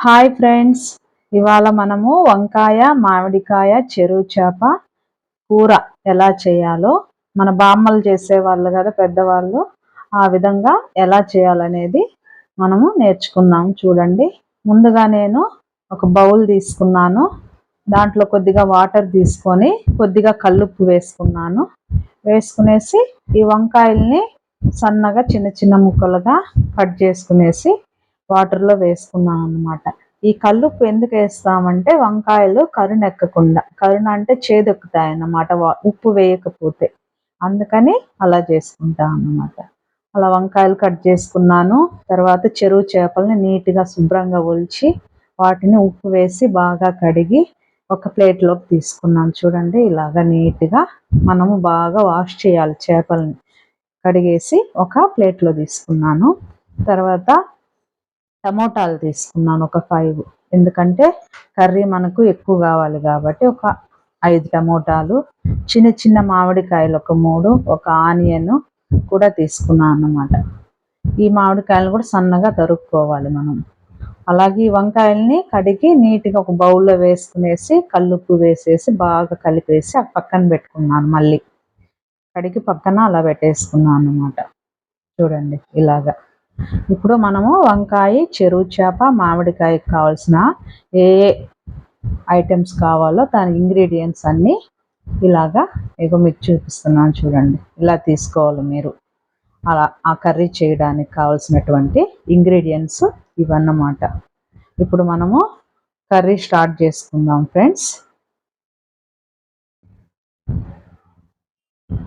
Hi friends ఇవాళ మనము వంకాయ మామిడికాయ చెరువు చేప కూర ఎలా చేయాలో మన బామ్మలు చేసేవాళ్ళు కదా పెద్దవాళ్ళు ఆ విధంగా ఎలా చేయాలనేది మనము నేర్చుకుందాం చూడండి. ముందుగా నేను ఒక బౌల్ తీసుకున్నాను. దాంట్లో కొద్దిగా వాటర్ తీసుకొని కొద్దిగా కల్లుప్పు వేసుకున్నాను. వేసుకునేసి ఈ వంకాయల్ని సన్నగా చిన్న చిన్న ముక్కలుగా కట్ చేసుకునేసి వాటర్లో వేసుకున్నాను అనమాట ఈ కల్లుప్పు ఎందుకు వేస్తామంటే వంకాయలు కరుణెక్కకుండా కరుణ అంటే చేదెక్కుతాయి అన్నమాట ఉప్పు వేయకపోతే. అందుకని అలా చేసుకుంటాం అన్నమాట. అలా వంకాయలు కట్ చేసుకున్నాను. తర్వాత చెరువు చేపల్ని నీట్గా శుభ్రంగా ఒలిచి వాటిని ఉప్పు వేసి బాగా కడిగి ఒక ప్లేట్లోకి తీసుకున్నాను. చూడండి ఇలాగ నీట్గా మనము బాగా వాష్ చేయాలి చేపల్ని. కడిగేసి ఒక ప్లేట్లో తీసుకున్నాను. తర్వాత టమోటాలు తీసుకున్నాను ఒక ఫైవ్ ఎందుకంటే కర్రీ మనకు ఎక్కువ కావాలి కాబట్టి ఒక ఐదు టమోటాలు. చిన్న చిన్న మామిడికాయలు ఒక మూడు ఒక ఆనియన్ కూడా తీసుకున్నాను అన్నమాట. ఈ మామిడికాయలు కూడా సన్నగా తరుక్కోవాలి మనం. అలాగే ఈ వంకాయల్ని కడిగి నీట్గా ఒక బౌల్లో వేసుకునేసి కల్లుప్పు వేసేసి బాగా కలిపేసి ఆ పక్కన పెట్టుకున్నాను మళ్ళీ. కడిగి పక్కన అలా పెట్టేసుకున్నాను అనమాట చూడండి ఇలాగా. ఇప్పుడు మనము వంకాయ చెరువు చేప మామిడికాయకి కావాల్సిన ఏ ఏ ఐటమ్స్ కావాలో దాని ఇంగ్రీడియంట్స్ అన్నీ ఇలాగా ఇగో మీకు చూపిస్తున్నాను చూడండి. ఇలా తీసుకోవాలి మీరు. అలా ఆ కర్రీ చేయడానికి కావాల్సినటువంటి ఇంగ్రీడియంట్స్ ఇవన్నమాట. ఇప్పుడు మనము కర్రీ స్టార్ట్ చేసుకుందాం ఫ్రెండ్స్.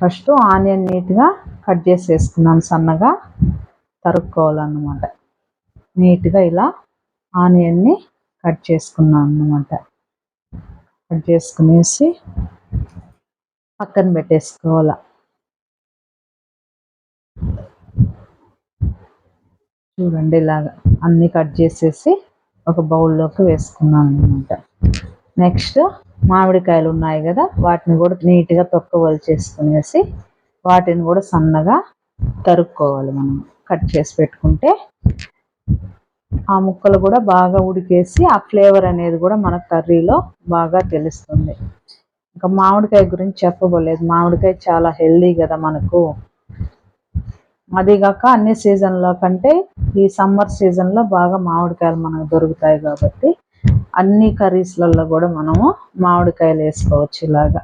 ఫస్ట్ ఆనియన్ నీట్గా కట్ చేసేసుకున్నాను సన్నగా. తరుక్కోవాలన్నమాట. నీట్గా ఇలా ఆనియన్ని కట్ చేసుకున్నాను అన్నమాట. కట్ చేసుకునేసి పక్కన పెట్టేసుకోవాల. చూడండి ఇలాగా అన్నీ కట్ చేసేసి ఒక బౌల్లోకి వేసుకున్నాను అనమాట నెక్స్ట్ మామిడికాయలు ఉన్నాయి కదా వాటిని కూడా నీట్గా తొక్క చేసుకునేసి వాటిని కూడా సన్నగా తరుక్కోవాలి మనం. కట్ చేసి పెట్టుకుంటే ఆ ముక్కలు కూడా బాగా ఉడికేసి ఆ ఫ్లేవర్ అనేది కూడా మన కర్రీలో బాగా తెలుస్తుంది. ఇంకా మామిడికాయ గురించి చెప్పబోలేదు. మామిడికాయ చాలా హెల్దీ కదా మనకు. అదిగాక అన్ని సీజన్లో కంటే ఈ సమ్మర్ సీజన్లో బాగా మామిడికాయలు మనకు దొరుకుతాయి కాబట్టి అన్ని కర్రీస్లలో కూడా మనము మామిడికాయలు వేసుకోవచ్చు ఇలాగా.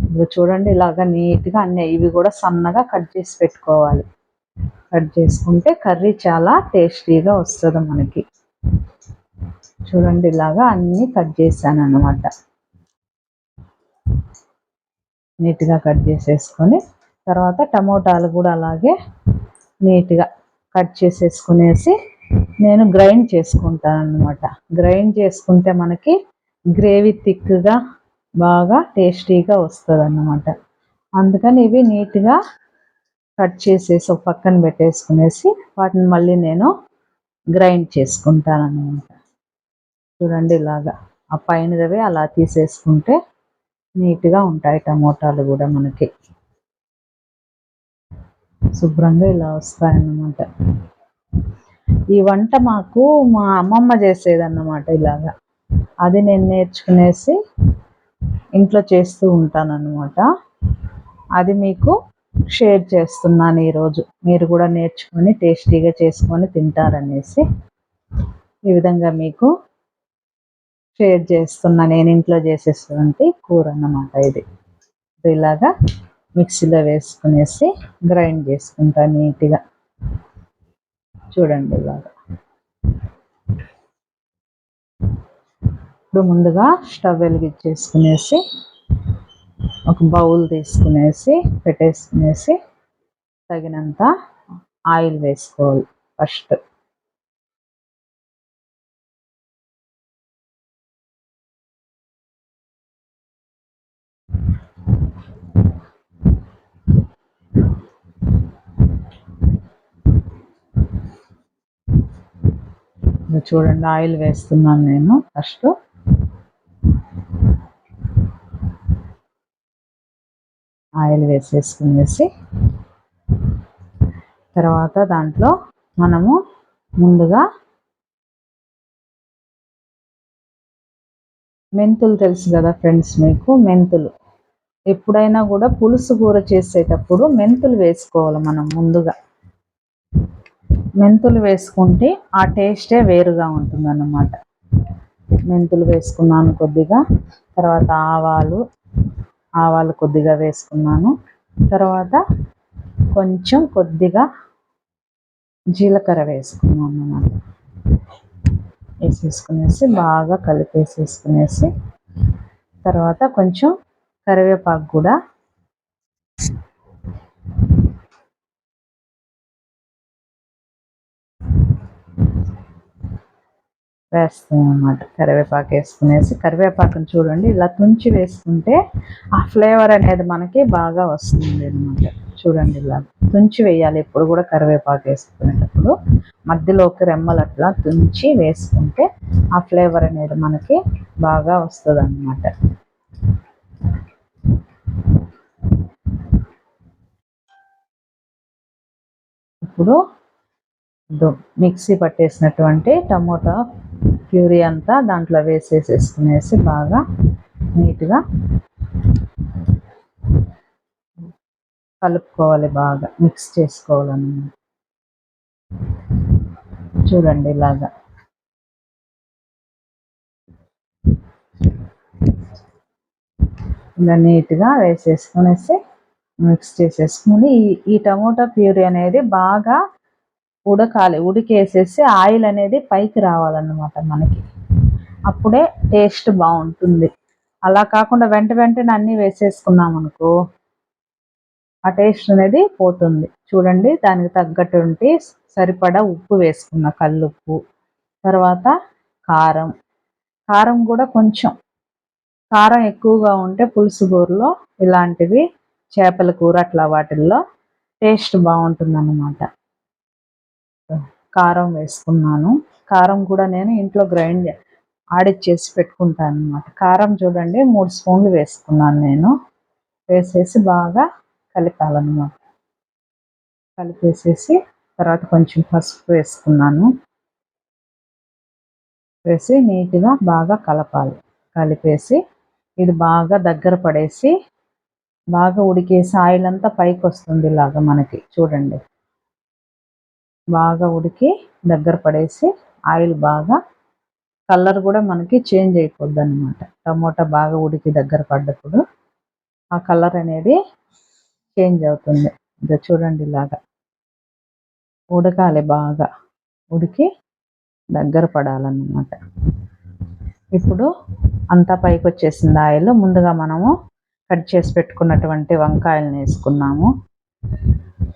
ఇప్పుడు చూడండి ఇలాగా నీట్గా అన్ని ఇవి కూడా సన్నగా కట్ చేసి పెట్టుకోవాలి. కట్ చేసుకుంటే కర్రీ చాలా టేస్టీగా వస్తుంది మనకి. చూడండి ఇలాగా అన్నీ కట్ చేశాను అనమాట నీట్గా కట్ చేసేసుకొని తర్వాత టమోటాలు కూడా అలాగే నీట్గా కట్ చేసేసుకునేసి నేను గ్రైండ్ చేసుకుంటాను అనమాట గ్రైండ్ చేసుకుంటే మనకి గ్రేవీ థిక్గా బాగా టేస్టీగా వస్తుంది అన్నమాట అందుకని ఇవి నీట్గా కట్ చేసేసి ఒక పక్కన పెట్టేసుకునేసి వాటిని మళ్ళీ నేను గ్రైండ్ చేసుకుంటాను అనమాట చూడండి ఇలాగా. ఆ పైనదవి అలా తీసేసుకుంటే నీట్గా ఉంటాయి టమోటాలు కూడా మనకి. శుభ్రంగా ఇలా వస్తాయన్నమాట. ఈ వంట మాకు మా అమ్మమ్మ చేసేదన్నమాట ఇలాగా. అది నేను నేర్చుకునేసి ఇంట్లో చేస్తూ ఉంటానన్నమాట. అది మీకు షేర్ చేస్తున్నాను ఈరోజు. మీరు కూడా నేర్చుకొని టేస్టీగా చేసుకొని తింటారనేసి ఈ విధంగా మీకు షేర్ చేస్తున్నా. నేను ఇంట్లో చేసేటువంటి కూర అన్నమాట ఇది ఇలాగా మిక్సీలో వేసుకునేసి గ్రైండ్ చేసుకుంటా నీట్గా. చూడండి ఇలాగా. ఇప్పుడు ముందుగా స్టవ్ వెలిగించేసుకునేసి ఒక బౌల్ తీసుకునేసి పెట్టేసుకునేసి తగినంత ఆయిల్ వేసుకోవాలి ఫస్ట్. చూడండి ఆయిల్ వేస్తున్నాను నేను ఫస్ట్. ఆయిల్ వేసేసుకునేసి తర్వాత దాంట్లో మనము ముందుగా మెంతులు తెలుసు కదా ఫ్రెండ్స్ మీకు మెంతులు. ఎప్పుడైనా కూడా పులుసు కూర చేసేటప్పుడు మెంతులు వేసుకోవాలి మనం ముందుగా. మెంతులు వేసుకుంటే ఆ టేస్టే వేరుగా ఉంటుంది అన్నమాట మెంతులు వేసుకున్నాను కొద్దిగా తర్వాత ఆవాలు ఆవాలు కొద్దిగా వేసుకున్నాను. తర్వాత కొంచెం కొద్దిగా జీలకర్ర వేసుకున్నాను అన్నమాట. వేసేసుకునేసి బాగా కలిపేసేసుకునేసి తర్వాత కొంచెం కరివేపాకు కూడా వేస్తాం అన్నమాట కరివేపాకు వేసుకునేసి కరివేపాకుని చూడండి ఇలా తుంచి వేసుకుంటే ఆ ఫ్లేవర్ అనేది మనకి బాగా వస్తుంది అనమాట చూడండి ఇలా తుంచి వేయాలి. ఎప్పుడు కూడా కరివేపాకు వేసుకునేటప్పుడు మధ్యలోకి రెమ్మలు అట్లా తుంచి వేసుకుంటే ఆ ఫ్లేవర్ అనేది మనకి బాగా వస్తుంది అన్నమాట ఇప్పుడు మిక్సీ పట్టేసినటువంటి టమోటా ప్యూరీ అంతా దాంట్లో వేసేసేసుకునేసి బాగా నీట్గా కలుపుకోవాలి బాగా మిక్స్ చేసుకోవాలన్నమాట. చూడండి ఇలాగా. ఇలా నీట్గా వేసేసుకునేసి మిక్స్ చేసేసుకుని ఈ ఈ టమోటా ప్యూరీ అనేది బాగా ఉడకాలి ఉడికేసేసి ఆయిల్ అనేది పైకి రావాలన్నమాట మనకి. అప్పుడే టేస్ట్ బాగుంటుంది. అలా కాకుండా వెంట వెంటనే అన్నీ వేసేసుకున్నాం అనుకో ఆ టేస్ట్ అనేది పోతుంది. చూడండి దానికి తగ్గటువంటి సరిపడా ఉప్పు వేసుకున్న కల్లుప్పు తర్వాత కారం. కారం కూడా కొంచెం. కారం ఎక్కువగా ఉంటే పులుసు కూరలో ఇలాంటివి చేపల కూర అట్లా వాటిల్లో టేస్ట్ బాగుంటుంది అన్నమాట కారం వేసుకున్నాను. కారం కూడా నేను ఇంట్లో గ్రైండ్ ఆడిచ్చేసి పెట్టుకుంటాను అనమాట కారం చూడండి మూడు స్పూన్లు వేసుకున్నాను నేను. వేసేసి బాగా కలిపాలన్నమాట. కలిపేసేసి తర్వాత కొంచెం పసుపు వేసుకున్నాను. వేసి నీట్గా బాగా కలపాలి. కలిపేసి ఇది బాగా దగ్గర పడేసి బాగా ఉడికేసి ఆయిల్ అంతా పైకి వస్తుంది ఇలాగా మనకి. చూడండి. బాగా ఉడికి దగ్గర పడేసి ఆయిల్ బాగా కలర్ కూడా మనకి చేంజ్ అయిపోద్ది అనమాట టమోటా బాగా ఉడికి దగ్గర పడ్డప్పుడు ఆ కలర్ అనేది చేంజ్ అవుతుంది. ఇది చూడండి ఇలాగా. ఉడకాలి బాగా. ఉడికి దగ్గర పడాలన్నమాట. ఇప్పుడు అంతా పైకి వచ్చేసింది ఆయిల్. ముందుగా మనము కట్ చేసి పెట్టుకున్నటువంటి వంకాయలను వేసుకున్నాము.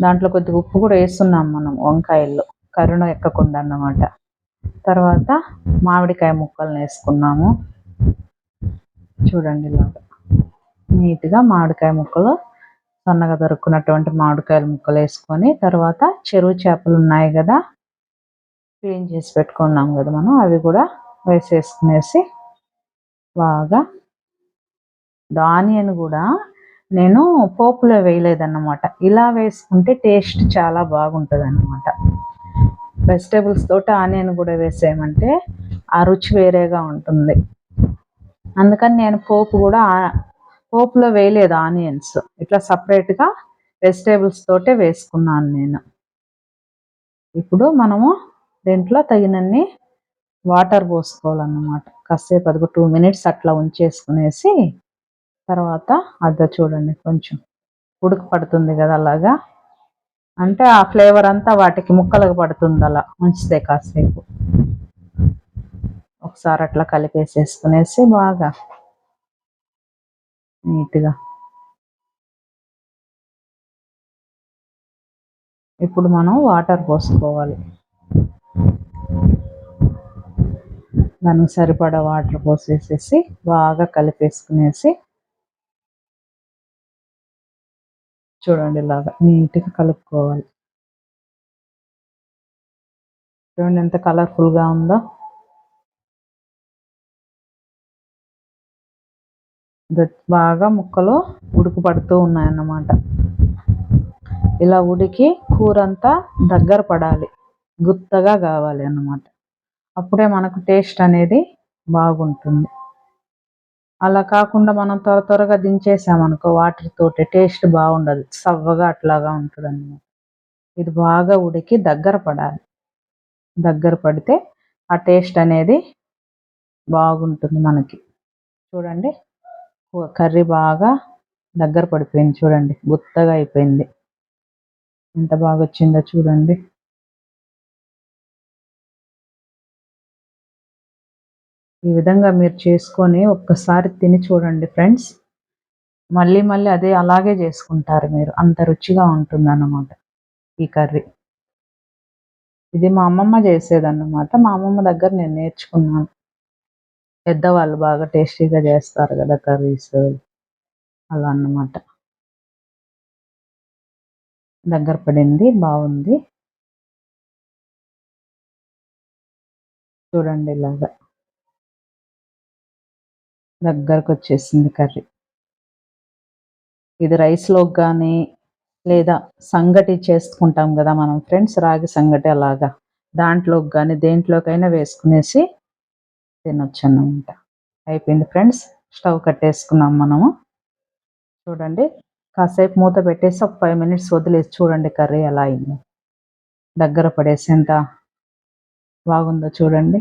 దాంట్లో కొద్దిగా ఉప్పు కూడా వేస్తున్నాం మనం వంకాయల్లో. కరుణ ఎక్కకుండా అన్నమాట. తర్వాత మామిడికాయ ముక్కలను వేసుకున్నాము. చూడండి ఇలాగా నీట్గా మామిడికాయ ముక్కలు సన్నగా దొరుకున్నటువంటి మామిడికాయల ముక్కలు వేసుకొని తర్వాత చెరువు చేపలు ఉన్నాయి కదా క్లీన్ చేసి పెట్టుకున్నాం కదా మనం అవి కూడా వేసేసుకునేసి బాగా ఆనియన్ కూడా నేను పోపులో వేయలేదన్నమాట. ఇలా వేసుకుంటే టేస్ట్ చాలా బాగుంటుంది అన్నమాట వెజిటేబుల్స్ తోటి ఆనియన్ కూడా వేసేయమంటే ఆ రుచి వేరేగా ఉంటుంది. అందుకని నేను పోపు కూడా పోపులో వేయలేదు ఆనియన్స్. ఇట్లా సపరేట్గా వెజిటేబుల్స్ తోటే వేసుకున్నాను నేను. ఇప్పుడు మనము దీంట్లో తగినన్ని వాటర్ పోసుకోవాలన్నమాట. కాసేపు అది టూ మినిట్స్ అట్లా ఉంచేసుకునేసి తర్వాత అద్ద చూడండి కొంచెం ఉడుకు పడుతుంది కదా అలాగా. అంటే ఆ ఫ్లేవర్ అంతా వాటికి ముక్కలకు పడుతుంది అలా. ఉంచితే కాసేపు. ఒకసారి అట్లా కలిపేసేసుకునేసి బాగా నీట్గా. ఇప్పుడు మనం వాటర్ పోసుకోవాలి. దానికి సరిపడా వాటర్ పోసేసేసి బాగా కలిపేసుకునేసి చూడండి ఇలాగా నీట్గా కలుపుకోవాలి. చూడండి ఎంత కలర్ఫుల్గా ఉందో. బాగా ముక్కలు ఉడుకు పడుతూ ఉన్నాయన్నమాట. ఇలా ఉడికి కూర అంతా దగ్గర పడాలి. గుత్తగా కావాలి అన్నమాట. అప్పుడే మనకు టేస్ట్ అనేది బాగుంటుంది. అలా కాకుండా మనం త్వర త్వరగా దించేసామనుకో వాటర్తోటి టేస్ట్ బాగుండదు. సవ్వగా అట్లాగా ఉంటుంది అన్నమాట ఇది బాగా ఉడికి దగ్గర పడాలి. దగ్గర పడితే ఆ టేస్ట్ అనేది బాగుంటుంది మనకి. చూడండి కర్రీ బాగా దగ్గర పడిపోయింది. చూడండి గుత్తగా అయిపోయింది. ఎంత బాగా వచ్చిందో చూడండి. ఈ విధంగా మీరు చేసుకొని ఒక్కసారి తిని చూడండి ఫ్రెండ్స్. మళ్ళీ మళ్ళీ అదే అలాగే చేసుకుంటారు మీరు. అంత రుచిగా ఉంటుంది అన్నమాట ఈ కర్రీ. ఇది మా అమ్మమ్మ చేసేదన్నమాట. మా అమ్మమ్మ దగ్గర నేను నేర్చుకున్నాను. పెద్దవాళ్ళు బాగా టేస్టీగా చేస్తారు కదా కర్రీస్. అలా అన్నమాట. దగ్గర పడింది బాగుంది. చూడండి ఇలాగా. దగ్గరకు వచ్చేసింది కర్రీ. ఇది రైస్లోకి కానీ లేదా సంగటి చేసుకుంటాం కదా మనం ఫ్రెండ్స్ రాగి సంగటి అలాగా దాంట్లోకి కానీ దేంట్లోకైనా వేసుకునేసి తినొచ్చు అన్నమాట అయిపోయింది ఫ్రెండ్స్ స్టవ్ కట్టేసుకున్నాం మనము. చూడండి కాసేపు మూత పెట్టేసి ఒక ఫైవ్ మినిట్స్ వదిలేసి చూడండి కర్రీ ఎలా అయింది. దగ్గర పడేసి ఎంత బాగుందో చూడండి.